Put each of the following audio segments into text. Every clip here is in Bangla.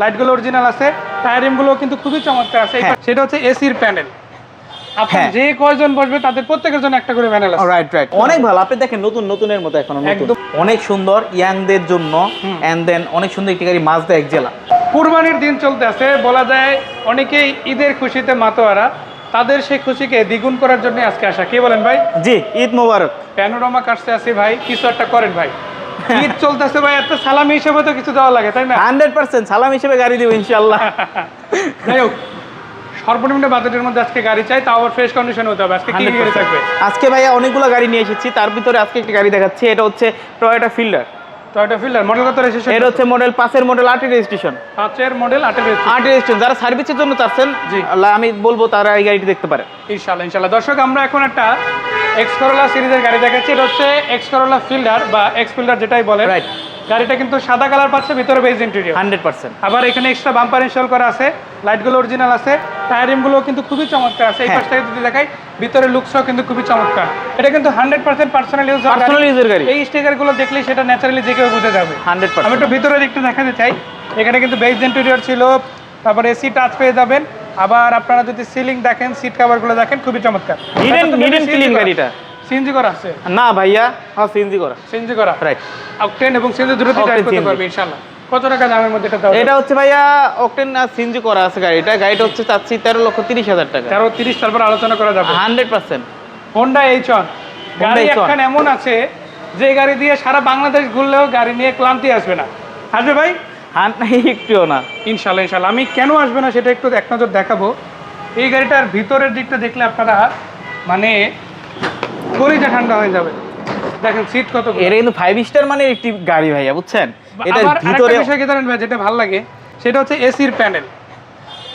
লাইটগুলো অরিজিনাল আছে টায়ারিংগুলো কিন্তু খুবই চমৎকার আছে। হ্যাঁ। সেটা হচ্ছে এসির প্যানেল আপনার। যে কয়জন বসবে তাদের প্রত্যেকের জন্য একটা করে প্যানেল আছে। রাইট রাইট অনেক ভালো। আপনি দেখেন নতুন নতুনের মতো এখনও একদম। অনেক সুন্দর ইয়াংদের জন্য। এন্ড দেন অনেক সুন্দর একটি গাড়ি মাজদা এক জেলা কুরবানির দিন চলতে আছে। বলা যায় অনেকেই ঈদের খুশিতে মাতোয়ারা। তাদের সেই খুশিকে দ্বিগুণ করার জন্য আজকে আসা। কি বলেন ভাই? জি ঈদ মোবারক। প্যানোরামা কাটতে আসি ভাই। কিছু একটা করেন ভাই। ঈদ চলতেছে ভাই এত সালামি হিসেবে তো কিছু দেওয়া লাগে তাই না? হান্ড্রেড পার্সেন্ট সালাম হিসেবে গাড়ি দিব ইনশাল্লাহ যাই হোক সর্বনিম্ন বাজেটের মধ্যে আজকে গাড়ি চাই তাও আবার ফ্রেশ কন্ডিশন হতে হবে। আজকে কি গাড়ি থাকবে? আজকে ভাইয়া অনেকগুলো গাড়ি নিয়ে এসেছি তার ভিতরে আজকে একটি গাড়ি দেখাচ্ছি এটা হচ্ছে Toyota Fielder Toyota Fielder model কত রেজিস্ট্রেশন এটা হচ্ছে মডেল পাঁচের মডেল আটের রেজিস্ট্রেশন পাঁচের মডেল আটের আট রেজিস্ট্রেশন যারা সার্ভিসের জন্য চাচ্ছেন জি। আমি বলব তারা এই গাড়িটি দেখতে পারে। ইনশাল্লাহ ইনশাল্লাহ দর্শক আমরা এখন একটা এক্স করোলা সিরিজের গাড়ি দেখাচ্ছি। এটা হচ্ছে এক্স করোলা ফিল্ডার বা এক্স ফিল্ডার যেটাই বলে Right. গাড়িটা কিন্তু সাদা কালার পাচ্ছে ভিতরে বেজ ইন্টেরিয়র হান্ড্রেড পার্সেন্ট। আবার এখানে এক্সট্রা বাম্পার ইনস্টল করা আছে লাইটগুলো অরিজিনাল আছে টায়ারিংগুলো কিন্তু খুবই চমৎকার আছে। এই হ্যাঁ। পাশ থেকে যদি দেখাই ভিতরে লুকসও কিন্তু খুবই চমৎকার। এটা কিন্তু hundred percent personal use personal ইউজের গাড়ি। এই স্টিকারগুলো দেখলেই সেটা ন্যাচারালি যে কেউ বুঝে যাবে। হান্ড্রেড আমি একটু ভিতরে একটু দেখাতে চাই। এখানে কিন্তু বেজ ইন্টেরিয়র ছিল তারপরে এসি টাচ পেয়ে যাবেন। আবার আপনারা যদি সিলিং দেখেন সিট কভারগুলো দেখেন খুবই চমৎকার। Clean গাড়িটা। সিএনজি করা আছে? না ভাইয়া হ্যাঁ সিএনজি করা। সিএনজি করা? রাইট অকটেন এবং সিএনজি দুটোতেই ড্রাইভ করতে পারবে ইনশাআল্লাহ। কত টাকা দামের মধ্যে এটা দাও এটা হচ্ছে ভাইয়া অকটেন আর সিএনজি করা আছে গাড়িটা। গাড়িটা হচ্ছে চাচ্ছি তেরো লক্ষ তিরিশ হাজার টাকা। তেরো তিরিশ তারপর আলোচনা করা যাবে। Hundred percent. Honda H one গাড়ি এখন এমন আছে যে গাড়ি দিয়ে সারা বাংলাদেশ ঘুরলেও গাড়ি নিয়ে ক্লান্তি আসবে না। আসবে ভাই? একটুও না। ইনশাল্লাহ ইনশাল্লাহ। আমি কেন আসবে না সেটা একটু এক নজর দেখাবো। এই গাড়িটার ভিতরের দিকটা দেখলে আপনারা মানে কলিজা ঠান্ডা হয়ে যাবে। দেখেন সিট কত এটা কিন্তু ফাইভ স্টার মানে একটি গাড়ি ভাইয়া বুঝছেন? এটার ভিতরে বিষয় কি জানেন ভাই যেটা ভালো লাগে সেটা হচ্ছে এসির প্যানেল।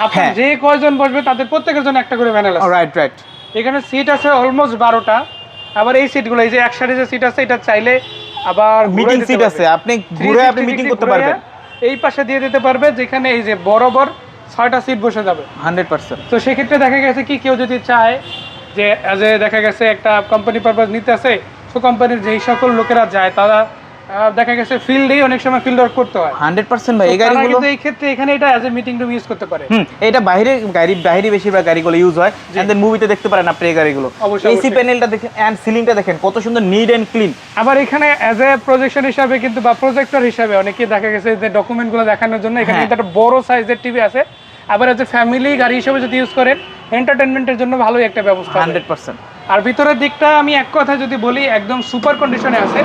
আপনার হ্যাঁ। যে কয়জন বসবে তাদের প্রত্যেকের জন্য একটা করে প্যানেল আছে। রাইট রাইট এখানে সিট আছে অলমোস্ট বারোটা। আবার এই সিটগুলো এই যে একসাথে যে সিট আছে এটা চাইলে আবার মিটিং সিট আছে। আপনি ঘুরে আপনি মিটিং করতে পারবেন। এই পাশে দিয়ে দিতে পারবে যেখানে এই যে বরাবর ছয়টা সিট বসে যাবে। Hundred percent. তো সেক্ষেত্রে দেখা গেছে কি কেউ যদি চায় যে দেখা গেছে একটা কোম্পানি পারপাস নিতে আছে তো কোম্পানির যেই সকল লোকেরা যায় তারা দেখা গেছে ফিল্ডেই অনেক সময় ফিল্ড ওয়ার্ক করতে হয়। 100% ভাই এই গাড়িগুলো এই ক্ষেত্রে এখানে এটা as a meeting room use করতে পারে। হুম এটা বাইরে গাড়ি বাইরে বেশিরভাগ গাড়িগুলো ইউজ হয়। এন্ড দেন মুভিতে দেখতে পারেন আপনি এই গাড়িগুলো। এসি প্যানেলটা দেখেন এন্ড সিলিংটা দেখেন কত সুন্দর নিড এন্ড ক্লিন আবার এখানে অ্যাজ এ প্রজেকশন হিসাবে কিন্তু বা প্রজেক্টর হিসাবে অনেকে দেখা গেছে যে ডকুমেন্টগুলো দেখানোর জন্য এখানে হ্যাঁ। কিন্তু একটা বড় সাইজের টিভি আছে। আবার অ্যাজ এ ফ্যামিলি গাড়ি হিসেবে যদি ইউজ করেন এন্টারটেইনমেন্টের জন্য ভালোই একটা ব্যবস্থা 100% আর ভিতরের দিকটা আমি এক কথা যদি বলি একদম সুপার কন্ডিশনে আছে।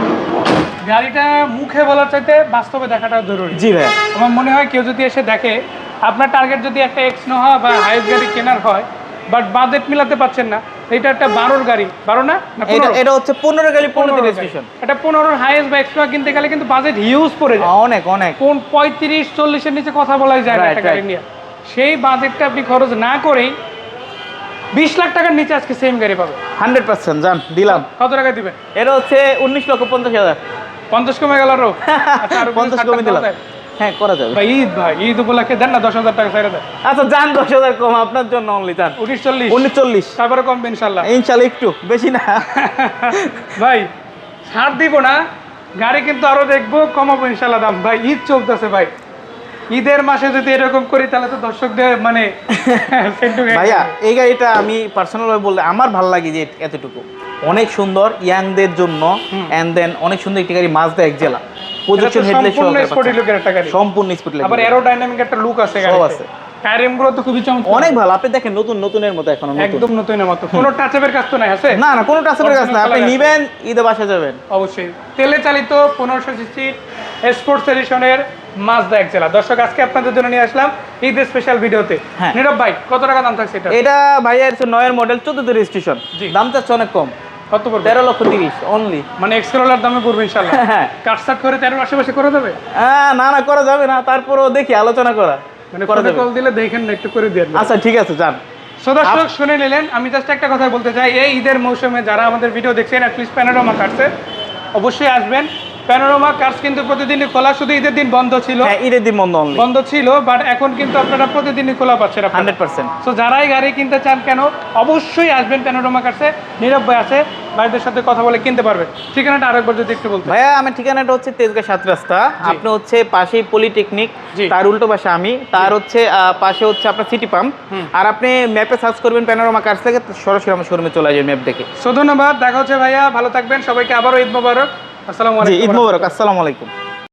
গাড়িটা মুখে বলার চাইতে বাস্তবে দেখাটা জরুরি। জি ভাই। আমার মনে হয় কেউ যদি এসে দেখে আপনার টার্গেট যদি একটা এক্স নোহা বা হাইস গাড়ি কেনার হয় বাট বাজেট মিলাতে পারছেন না এটা একটা বারোর গাড়ি। বারো না? এটা এটা হচ্ছে পনেরো গাড়ি পনেরো রেজিস্ট্রেশন এটা পনেরোর হাইয়েস্ট বা এক্সট্রা কিনতে গেলে কিন্তু বাজেট হিউজ পড়ে যায়। অনেক অনেক। কোন পঁয়ত্রিশ চল্লিশের নিচে কথা বলাই যায় না একটা গাড়ি নিয়ে। সেই বাজেটটা আপনি খরচ না করেই বিশ লাখ টাকার নিচে আজকে সেম গাড়ি পাবে হান্ড্রেড পার্সেন্ট জান দিলাম। কত টাকা দিবেন এটা হচ্ছে উনিশ লক্ষ পঞ্চাশ হাজার। পঞ্চাশ কমে গেল আরও? আচ্ছা, পঞ্চাশ কমে দিলাম। হ্যাঁ করা যাবে। ভাই ঈদ ভাই ঈদ উপলক্ষে দেন না দশ হাজার টাকা ছেড়ে দেন। আচ্ছা যান দশ হাজার কম আপনার জন্য অনলি যান। উনিশ চল্লিশ। উনিশ চল্লিশ। তারপরে কমবে ইনশাল্লাহ। ইনশাল্লাহ একটু বেশি না। ভাই ছাড় দিব না। গাড়ি কিন্তু আরও দেখব কমাবো ইনশাল্লাহ দাম। ভাই ঈদ চলতেছে ভাই। ঈদের মাসে যদি এরকম করি তাহলে তো দর্শকদের মানে ভাইয়া এই গাড়িটা আমি পার্সোনালভাবে বললে আমার ভালো লাগে যে এতটুকু। অনেক সুন্দর ইয়াংদের জন্য এন্ড দেন অনেক সুন্দর একটি গাড়ি মাজদা এক জেলা। প্রজেকশন হেডলাইট সম্পূর্ণ স্পোর্টি লুকের একটা গাড়ি। সম্পূর্ণ স্পিড আবার এরোডাইনামিক একটা লুক আছে সব গাড়িতে। আছে। তো খুবই চমৎকার। অনেক ভালো। আপনি দেখেন নতুন নতুনের মতো এখনও নতুন। একদম নতুনের মতো। কোনো টাচআপের কাজ তো নাই আছে? না না কোনো টাচের কাজ না আপনি নিবেন ঈদে বাসা যাবেন। অবশ্যই। তেলে চালিত পনেরোশো সিসি স্পোর্টস এডিশনের মাজদা এক জেলা দর্শক আজকে আপনাদের জন্য নিয়ে আসলাম স্পেশাল ভিডিওতে। হ্যাঁ। নীরব ভাই কত টাকা দাম থাকছে এটা? এটা হচ্ছে নয়ের মডেল চোদ্দতে রেজিস্ট্রেশন দাম চাচ্ছে অনেক কম। কত পড়বে? তেরো লক্ষ তিরিশ অনলি মানে এক্সক্রোলার দামে পড়বে ইনশাল্লাহ হ্যাঁ। কাটসাট করে তেরোর আশেপাশে করে দেবে না না করা যাবে না তারপরেও দেখি আলোচনা করা। মানে করা কল দিলে দেখেন না একটু করে দিয়ে আচ্ছা ঠিক আছে যান। সো দর্শক শুনে নিলেন আমি জাস্ট একটা কথা বলতে চাই এই ঈদের মৌসুমে যারা আমাদের ভিডিও দেখছেন অ্যাটলিস্ট প্যানোরামা কাটছে অবশ্যই আসবেন। প্যানোরামা কার্স কিন্তু প্রতিদিনই খোলা শুধু ঈদের দিন বন্ধ ছিল। হ্যাঁ ঈদের দিন বন্ধ অনলি বন্ধ ছিল বাট এখন কিন্তু আপনারা প্রতিদিনই খোলা পাচ্ছেন আপনারা। Hundred percent. সো যারাই গাড়ি কিনতে চান কেন অবশ্যই আসবেন প্যানোরামা কার্সে নীরব ভাই আছে ভাইদের সাথে কথা বলে কিনতে পারবেন। ঠিকানাটা আরেকবার যদি একটু বলতে ভাইয়া আমার ঠিকানাটা হচ্ছে তেজগাঁ সাত রাস্তা। আপনি হচ্ছে পাশেই পলিটেকনিক তার উল্টো পাশে আমি। তার হচ্ছে পাশে হচ্ছে আপনার সিটি পাম্প আর আপনি ম্যাপে সার্চ করবেন প্যানোরামা কার্স থেকে সরাসরি আমার শোরুমে চলে যাবেন ম্যাপ দেখে। সো ধন্যবাদ। দেখা হচ্ছে ভাইয়া। ভালো থাকবেন। সবাইকে আবারও ঈদ মোবারক। আসসালামু আলাইকুম ঈদ মোবারক আসসালামু আলাইকুম।